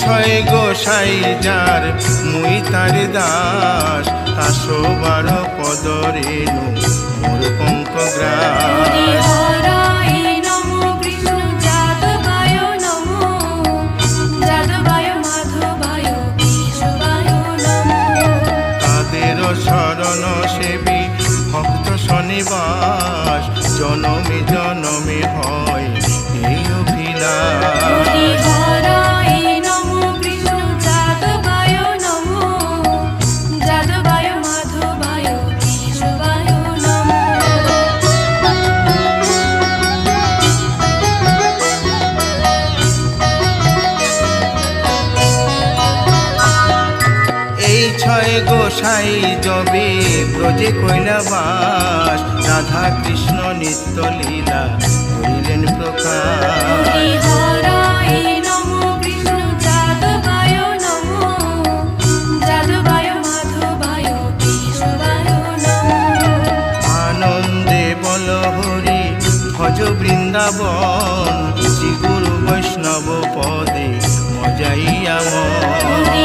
ছয় গোসাই যার মুই তার দাস আসো বারো পদ রেণু মোর পঙ্ক কৈলাবাস রাধা কৃষ্ণ নিত্য লীলা করিলেন প্রকাশ। ভজ বৃন্দাবন শ্রী গুরু বৈষ্ণব পদে মজাইয়া হরি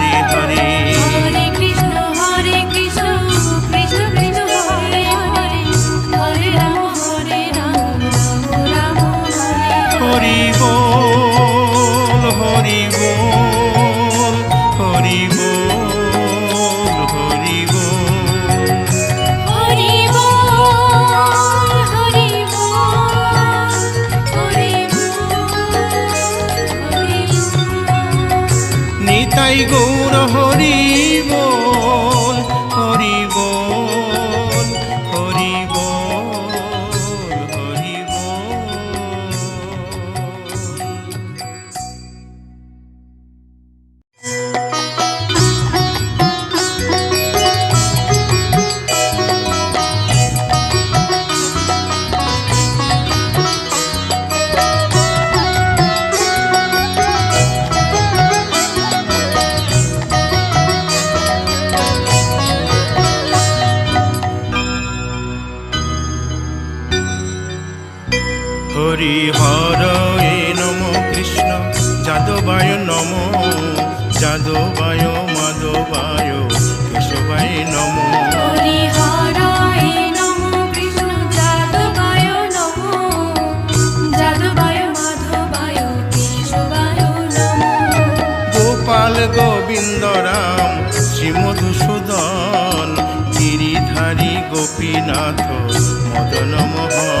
The honey. নম। যাদবায় মাধবায় কেশবায় নম। গোপাল গোবিন্দ রাম শ্রীমধুসূদন গিরিধারী গোপীনাথ মদন মোহন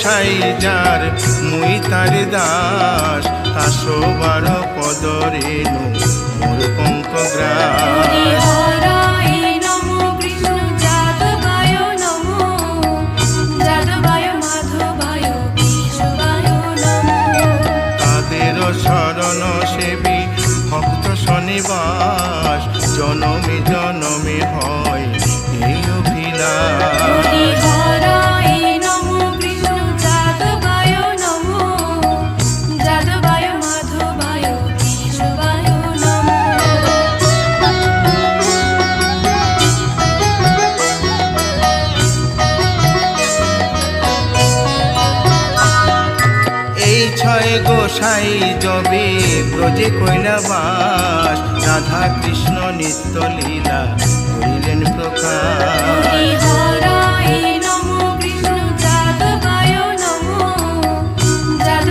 গোসাই যার মুই তার দাস। আসো বারো পদরে নো মোর পঙ্ক গ্রাস গোসাই জবে ব্রজে কৈলাবাস রাধা কৃষ্ণ নিত্য লীলা করিলেন প্রকাশ।